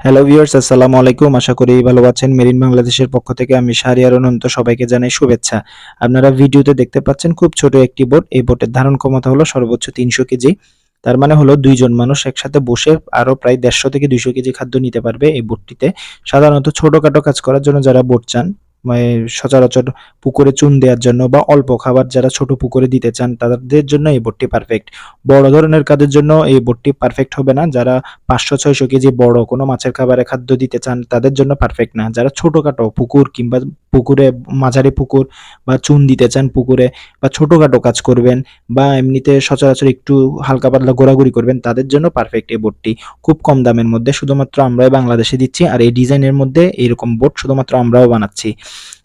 Hello viewers আসসালামু আলাইকুম। আশা করি ভালো আছেন। মেরিন বাংলাদেশের পক্ষ থেকে আমি শাহরিয়ার অনন্ত সবাইকে জানাই শুভেচ্ছা। আপনারা ভিডিওতে দেখতে পাচ্ছেন খুব ছোট একটি বোট। এই বোটের ধারণ ক্ষমতা হলো সর্বোচ্চ তিনশো কেজি। তার মানে হলো দুইজন মানুষ একসাথে বসে আরও প্রায় দেড়শো থেকে দুইশো কেজি খাদ্য নিতে পারবে এই বোটটিতে। সাধারণত ছোটোখাটো কাজ করার জন্য যারা বোট চান সচরাচর পুকুরে চুন দেওয়ার জন্য বা অল্প খাবার যারা ছোট পুকুরে দিতে চান, তাদের জন্য এই বোটটি পারফেক্ট বড় ধরনের কাজের জন্য এই বোটটি পারফেক্ট হবে না। যারা পাঁচশো, ছয়শো কেজি বড় কোনো মাছের খাবারে খাদ্য দিতে চান, তাদের জন্য পারফেক্ট না। যারা ছোটোখাটো পুকুর কিংবা পুকুরে মাঝারি পুকুর বা চুন দিতে চান পুকুরে বা ছোটোখাটো কাজ করবেন বা এমনিতে সচরাচর একটু হালকা পাতলা ঘোরাঘুরি করবেন, তাদের জন্য পারফেক্ট এই বোটটি। খুব কম দামের মধ্যে, শুধুমাত্র আমরাই বাংলাদেশে দিচ্ছি, আর এই ডিজাইনের মধ্যে এরকম বোট শুধুমাত্র আমরাও বানাচ্ছি।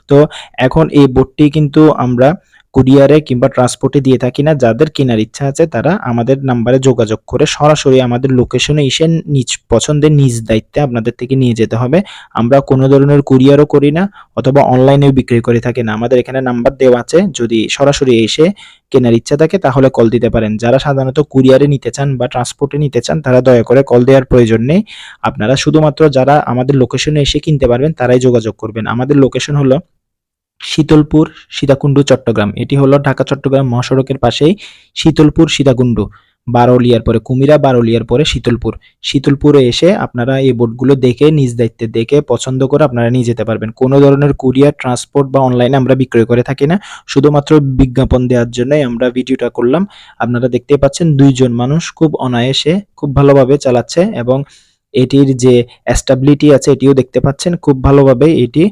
তো এখন এই বোর্ডটি কিন্তু আমরা কুরিয়ারে কিংবা ট্রান্সপোর্টে দিয়ে থাকি না, যাদের কেনার ইচ্ছা আছে তারা আমাদের নাম্বারে যোগাযোগ করে সরাসরি আমাদের লোকেশনে এসে নিজ পছন্দের নিজ দায়িত্বে আপনাদের থেকে নিয়ে যেতে হবে। আমরা কোনো ধরনের কুরিয়ারও করি না অথবা অনলাইনেও বিক্রি করে থাকি না। আমাদের এখানে নাম্বার দেওয়া আছে, যদি সরাসরি এসে কেনার ইচ্ছা থাকে তাহলে কল দিতে পারেন। যারা সাধারণত কুরিয়ারে নিতে চান বা ট্রান্সপোর্টে নিতে চান তারা দয়া করে কল দেওয়ার প্রয়োজন নেই। আপনারা শুধুমাত্র যারা আমাদের লোকেশনে এসে কিনতে পারবেন তারাই যোগাযোগ করবেন। আমাদের লোকেশন হলো শীতলপুর, সীতাকুণ্ডু, চট্টগ্রাম। এটি হলো ঢাকা, চট্টগ্রাম মহাসড়কের পাশেই শীতলপুর, সীতাকুণ্ডু। বারোলিয়ার পরে কুমিরা, বারোলিয়ার পরে শীতলপুর। শীতলপুরে এসে আপনারা এই বোটগুলো দেখে, নিজ দায়িত্বে দেখে, পছন্দ করে আপনারা নিয়ে যেতে পারবেন। কোনো ধরনের কুরিয়ার, ট্রান্সপোর্ট বা অনলাইনে আমরা বিক্রয় করে থাকি না। শুধুমাত্র বিজ্ঞাপন দেওয়ার জন্যই আমরা ভিডিওটা করলাম। আপনারা দেখতে পাচ্ছেন দুইজন মানুষ খুব অনায়াসে, খুব ভালোভাবে চালাচ্ছে এবং এটির যে স্ট্যাবিলিটি আছে এটিও দেখতে পাচ্ছেন, খুব ভালোভাবে এটি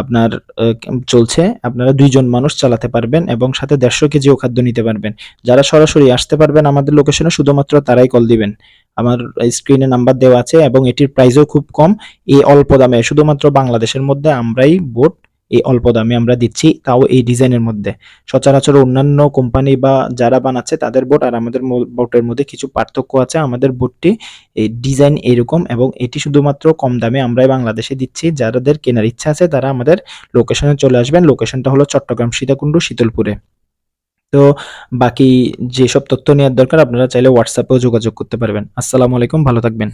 আপনার চলছে। আপনারা দুইজন মানুষ চালাতে পারবেন এবং সাথে দেড়শো কেজিও খাদ্য নিতে পারবেন। যারা সরাসরি আসতে পারবেন আমাদের লোকেশনে শুধুমাত্র তারাই কল দিবেন। আমার স্ক্রিনে নাম্বার দেওয়া আছে এবং এটির প্রাইসও খুব কম। এই অল্প দামে, শুধুমাত্র বাংলাদেশের মধ্যে আমরাই বোট এই অল্প দামে আমরা দিচ্ছি, তাও এই ডিজাইনের মধ্যে। সচরাচর অন্যান্য কোম্পানি বা যারা বানাচ্ছে তাদের বোট আর আমাদের বোটের মধ্যে কিছু পার্থক্য আছে। আমাদের বোটটি এই ডিজাইন এরকম এবং এটি শুধুমাত্র কম দামে আমরাই বাংলাদেশে দিচ্ছি। যাদের কেনার ইচ্ছা আছে তারা আমাদের লোকেশনে চলে আসবেন। লোকেশনটা হলো চট্টগ্রাম সীতাকুণ্ড, শীতলপুরে। তো বাকি যেসব তথ্য নেওয়ার দরকার আপনারা চাইলে হোয়াটসঅ্যাপেও যোগাযোগ করতে পারবেন। আসসালামু আলাইকুম, ভালো থাকবেন।